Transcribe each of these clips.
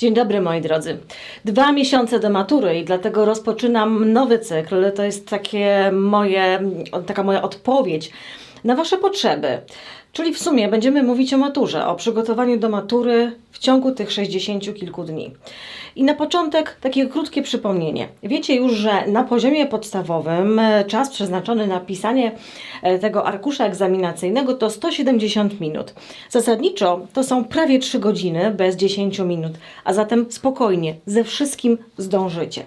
Dzień dobry moi drodzy. Dwa miesiące do matury i dlatego rozpoczynam nowy cykl. To jest takie moje, taka moja odpowiedź na Wasze potrzeby. Czyli w sumie będziemy mówić o maturze, o przygotowaniu do matury w ciągu tych 60 kilku dni. I na początek takie krótkie przypomnienie. Wiecie już, że na poziomie podstawowym e, czas przeznaczony na pisanie e, tego arkusza egzaminacyjnego to 170 minut. Zasadniczo to są prawie 3 godziny bez 10 minut, a zatem spokojnie, ze wszystkim zdążycie.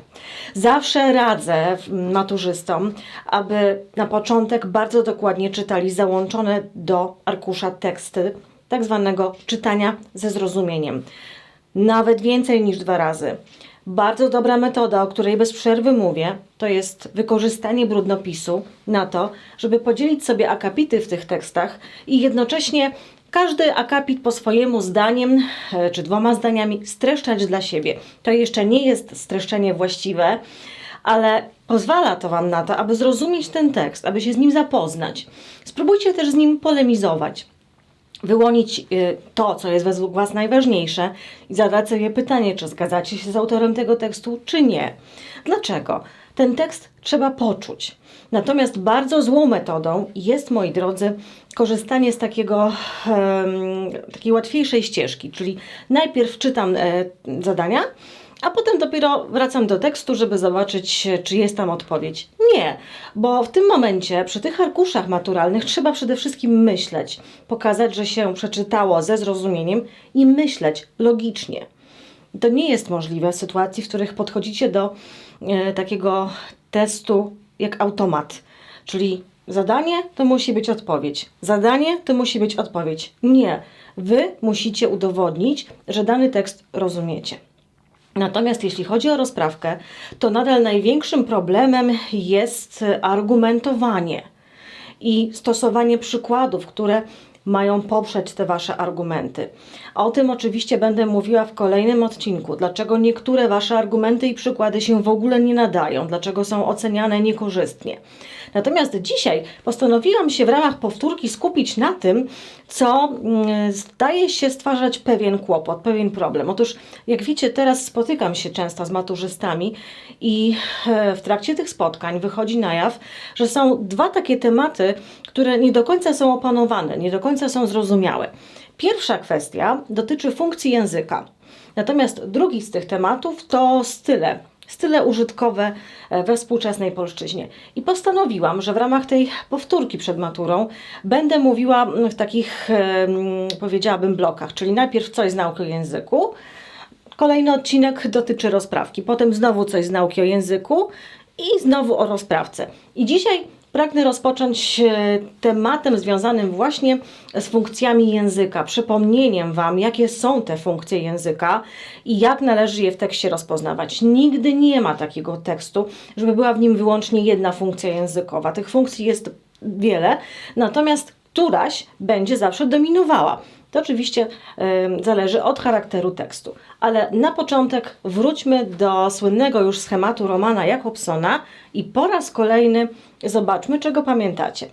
Zawsze radzę maturzystom, aby na początek bardzo dokładnie czytali załączone do arkusza teksty, tak zwanego czytania ze zrozumieniem nawet więcej niż dwa razy. Bardzo dobra metoda, o której bez przerwy mówię, to jest wykorzystanie brudnopisu na to, żeby podzielić sobie akapity w tych tekstach i jednocześnie każdy akapit po swojemu zdaniem e, czy dwoma zdaniami streszczać dla siebie. To jeszcze nie jest streszczenie właściwe, ale pozwala to Wam na to, aby zrozumieć ten tekst, aby się z nim zapoznać. Spróbujcie też z nim polemizować wyłonić y, to, co jest według Was najważniejsze i zadać sobie pytanie, czy zgadzacie się z autorem tego tekstu, czy nie. Dlaczego? Ten tekst trzeba poczuć. Natomiast bardzo złą metodą jest, moi drodzy, korzystanie z takiego, takiej łatwiejszej ścieżki, czyli najpierw czytam e, zadania, a potem dopiero wracam do tekstu, żeby zobaczyć, czy jest tam odpowiedź. Nie, bo w tym momencie przy tych arkuszach maturalnych trzeba przede wszystkim myśleć, pokazać, że się przeczytało ze zrozumieniem i myśleć logicznie. To nie jest możliwe w sytuacji, w których podchodzicie do e, takiego testu jak automat, czyli zadanie to musi być odpowiedź, zadanie to musi być odpowiedź. Nie, wy musicie udowodnić, że dany tekst rozumiecie. Natomiast jeśli chodzi o rozprawkę, to nadal największym problemem jest argumentowanie i stosowanie przykładów, które mają poprzeć te Wasze argumenty. O tym oczywiście będę mówiła w kolejnym odcinku. Dlaczego niektóre Wasze argumenty i przykłady się w ogóle nie nadają, dlaczego są oceniane niekorzystnie. Natomiast dzisiaj postanowiłam się w ramach powtórki skupić na tym, co mm, zdaje się stwarzać pewien kłopot, pewien problem. Otóż, jak wiecie, teraz spotykam się często z maturzystami i e, w trakcie tych spotkań wychodzi na jaw, że są dwa takie tematy, które nie do końca są opanowane, nie do końca są zrozumiałe. Pierwsza kwestia dotyczy funkcji języka. Natomiast drugi z tych tematów to style style użytkowe e, we współczesnej polszczyźnie. I postanowiłam, że w ramach tej powtórki przed maturą będę mówiła w takich, powiedziałabym, blokach, czyli najpierw coś z nauki o języku, kolejny odcinek dotyczy rozprawki, potem znowu coś z nauki o języku i znowu o rozprawce. I dzisiaj pragnę rozpocząć e, tematem związanym właśnie z funkcjami języka, przypomnieniem Wam, jakie są te funkcje języka i jak należy je w tekście rozpoznawać. Nigdy nie ma takiego tekstu, żeby była w nim wyłącznie jedna funkcja językowa. Tych funkcji jest wiele, natomiast któraś będzie zawsze dominowała. To oczywiście zależy od charakteru tekstu. Ale na początek wróćmy do słynnego już schematu Romana Jakobsona i po raz kolejny zobaczmy, czego pamiętacie.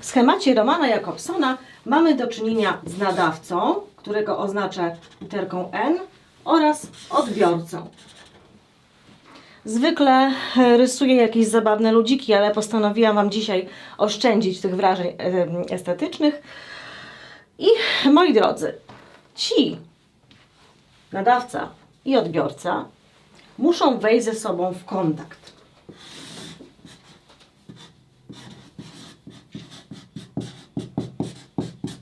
W schemacie Romana Jakobsona mamy do czynienia z nadawcą, którego oznaczę literką N, oraz odbiorcą. Zwykle rysuję jakieś zabawne ludziki, ale postanowiłam Wam dzisiaj oszczędzić tych wrażeń estetycznych. I moi drodzy, ci nadawca i odbiorca muszą wejść ze sobą w kontakt.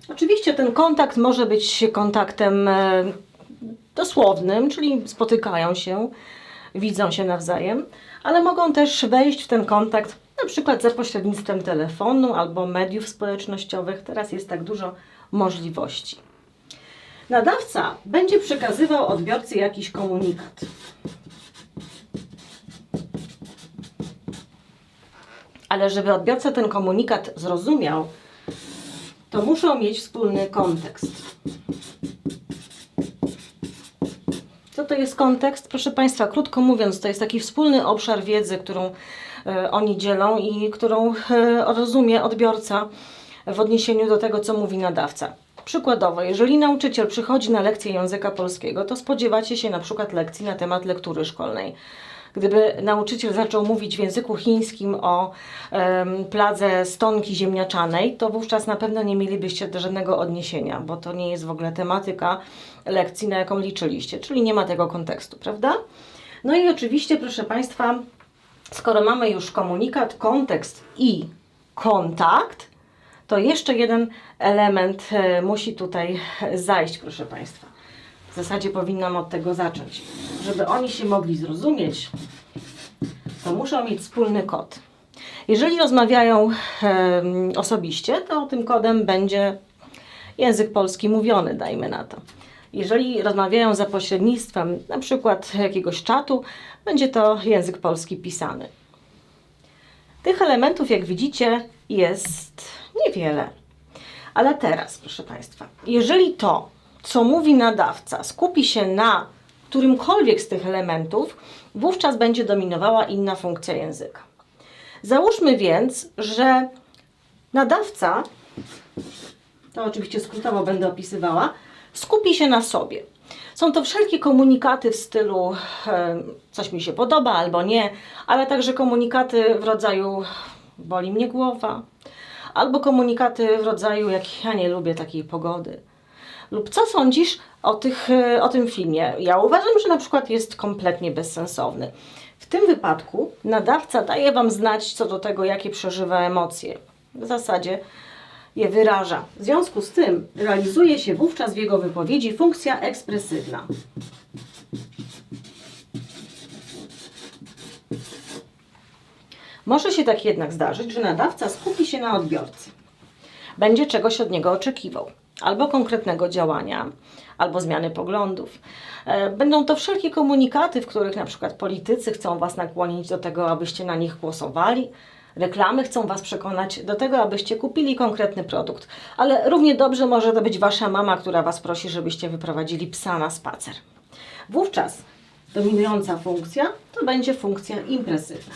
Oczywiście ten kontakt może być kontaktem e, dosłownym, czyli spotykają się, widzą się nawzajem, ale mogą też wejść w ten kontakt na przykład za pośrednictwem telefonu albo mediów społecznościowych. Teraz jest tak dużo możliwości. Nadawca będzie przekazywał odbiorcy jakiś komunikat. Ale żeby odbiorca ten komunikat zrozumiał, to muszą mieć wspólny kontekst. Co to jest kontekst? Proszę Państwa, krótko mówiąc, to jest taki wspólny obszar wiedzy, którą e, oni dzielą i którą e, rozumie odbiorca w odniesieniu do tego, co mówi nadawca. Przykładowo, jeżeli nauczyciel przychodzi na lekcję języka polskiego, to spodziewacie się na przykład lekcji na temat lektury szkolnej. Gdyby nauczyciel zaczął mówić w języku chińskim o em, pladze stonki ziemniaczanej, to wówczas na pewno nie mielibyście do żadnego odniesienia, bo to nie jest w ogóle tematyka lekcji, na jaką liczyliście, czyli nie ma tego kontekstu, prawda? No i oczywiście, proszę Państwa, skoro mamy już komunikat, kontekst i kontakt, to jeszcze jeden element e, musi tutaj zajść, proszę Państwa. W zasadzie powinnam od tego zacząć. Żeby oni się mogli zrozumieć, to muszą mieć wspólny kod. Jeżeli rozmawiają em, osobiście, to tym kodem będzie język polski mówiony, dajmy na to. Jeżeli rozmawiają za pośrednictwem na przykład jakiegoś czatu, będzie to język polski pisany. Tych elementów, jak widzicie, jest niewiele. Ale teraz, proszę Państwa, jeżeli to, co mówi nadawca, skupi się na którymkolwiek z tych elementów, wówczas będzie dominowała inna funkcja języka. Załóżmy więc, że nadawca, to oczywiście skrótowo będę opisywała, skupi się na sobie. Są to wszelkie komunikaty w stylu coś mi się podoba albo nie, ale także komunikaty w rodzaju boli mnie głowa, albo komunikaty w rodzaju jak ja nie lubię takiej pogody. Lub co sądzisz o, tych, e, o tym filmie? Ja uważam, że na przykład jest kompletnie bezsensowny. W tym wypadku nadawca daje Wam znać co do tego, jakie przeżywa emocje. W zasadzie je wyraża. W związku z tym realizuje się wówczas w jego wypowiedzi funkcja ekspresywna. Może się tak jednak zdarzyć, że nadawca skupi się na odbiorcy. Będzie czegoś od niego oczekiwał, albo konkretnego działania, albo zmiany poglądów. E, Będą to wszelkie komunikaty, w których na przykład politycy chcą Was nakłonić do tego, abyście na nich głosowali, reklamy chcą Was przekonać do tego, abyście kupili konkretny produkt, ale równie dobrze może to być Wasza mama, która Was prosi, żebyście wyprowadzili psa na spacer. Wówczas dominująca funkcja to będzie funkcja impresywna.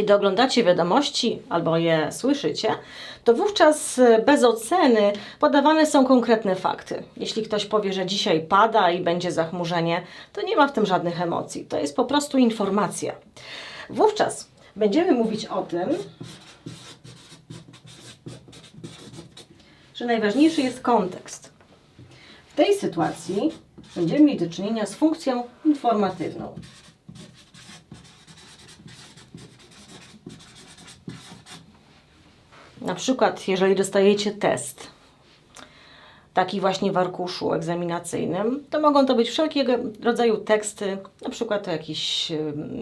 Kiedy oglądacie wiadomości albo je słyszycie, to wówczas e, bez oceny podawane są konkretne fakty. Jeśli ktoś powie, że dzisiaj pada i będzie zachmurzenie, to nie ma w tym żadnych emocji. To jest po prostu informacja. Wówczas będziemy mówić o tym, że najważniejszy jest kontekst. W tej sytuacji będziemy mieli do czynienia z funkcją informatywną. Na przykład, jeżeli dostajecie test, taki właśnie w arkuszu egzaminacyjnym, to mogą to być wszelkiego rodzaju teksty, na przykład o jakichś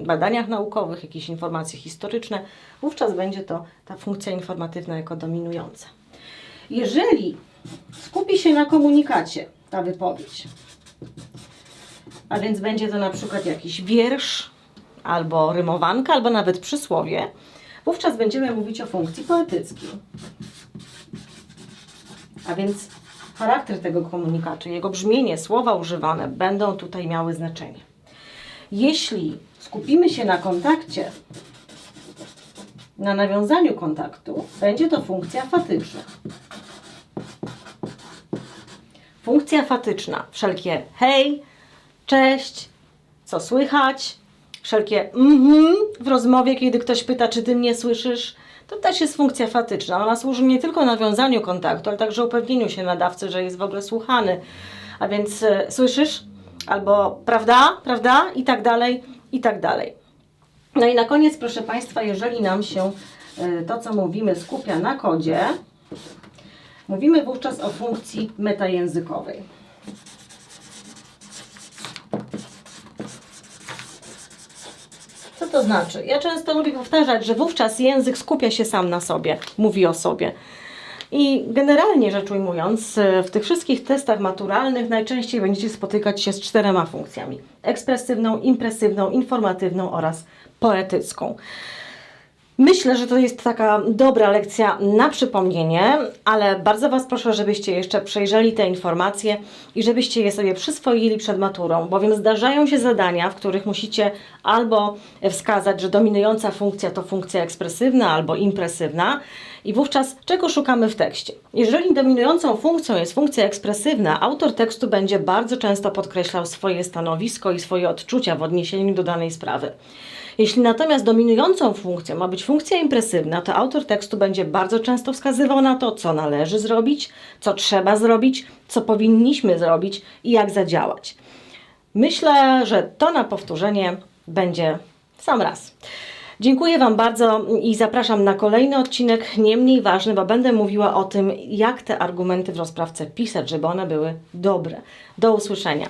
badaniach naukowych, jakieś informacje historyczne. Wówczas będzie to ta funkcja informatywna jako dominująca. Jeżeli skupi się na komunikacie ta wypowiedź, a więc będzie to na przykład jakiś wiersz, albo rymowanka, albo nawet przysłowie, wówczas będziemy mówić o funkcji poetyckiej. A więc charakter tego komunikatu, jego brzmienie, słowa używane będą tutaj miały znaczenie. Jeśli skupimy się na kontakcie, na nawiązaniu kontaktu, będzie to funkcja fatyczna. Funkcja fatyczna, wszelkie hej, cześć, co słychać, wszelkie mhm w rozmowie, kiedy ktoś pyta, czy ty mnie słyszysz, to też jest funkcja fatyczna. Ona służy nie tylko nawiązaniu kontaktu, ale także upewnieniu się nadawcy, że jest w ogóle słuchany. A więc e, słyszysz? Albo prawda, prawda? I tak dalej, i tak dalej. No i na koniec, proszę Państwa, jeżeli nam się e, to, co mówimy, skupia na kodzie, mówimy wówczas o funkcji metajęzykowej. To znaczy? Ja często lubię powtarzać, że wówczas język skupia się sam na sobie, mówi o sobie. I generalnie rzecz ujmując, e, w tych wszystkich testach maturalnych najczęściej będziecie spotykać się z czterema funkcjami: ekspresywną, impresywną, informatywną oraz poetycką. Myślę, że to jest taka dobra lekcja na przypomnienie, ale bardzo Was proszę, żebyście jeszcze przejrzeli te informacje i żebyście je sobie przyswoili przed maturą, bowiem zdarzają się zadania, w których musicie albo wskazać, że dominująca funkcja to funkcja ekspresywna albo impresywna i wówczas czego szukamy w tekście? Jeżeli dominującą funkcją jest funkcja ekspresywna, autor tekstu będzie bardzo często podkreślał swoje stanowisko i swoje odczucia w odniesieniu do danej sprawy. Jeśli natomiast dominującą funkcją ma być funkcja impresywna, to autor tekstu będzie bardzo często wskazywał na to, co należy zrobić, co trzeba zrobić, co powinniśmy zrobić i jak zadziałać. Myślę, że to na powtórzenie będzie sam raz. Dziękuję Wam bardzo i zapraszam na kolejny odcinek, nie mniej ważny, bo będę mówiła o tym, jak te argumenty w rozprawce pisać, żeby one były dobre. Do usłyszenia.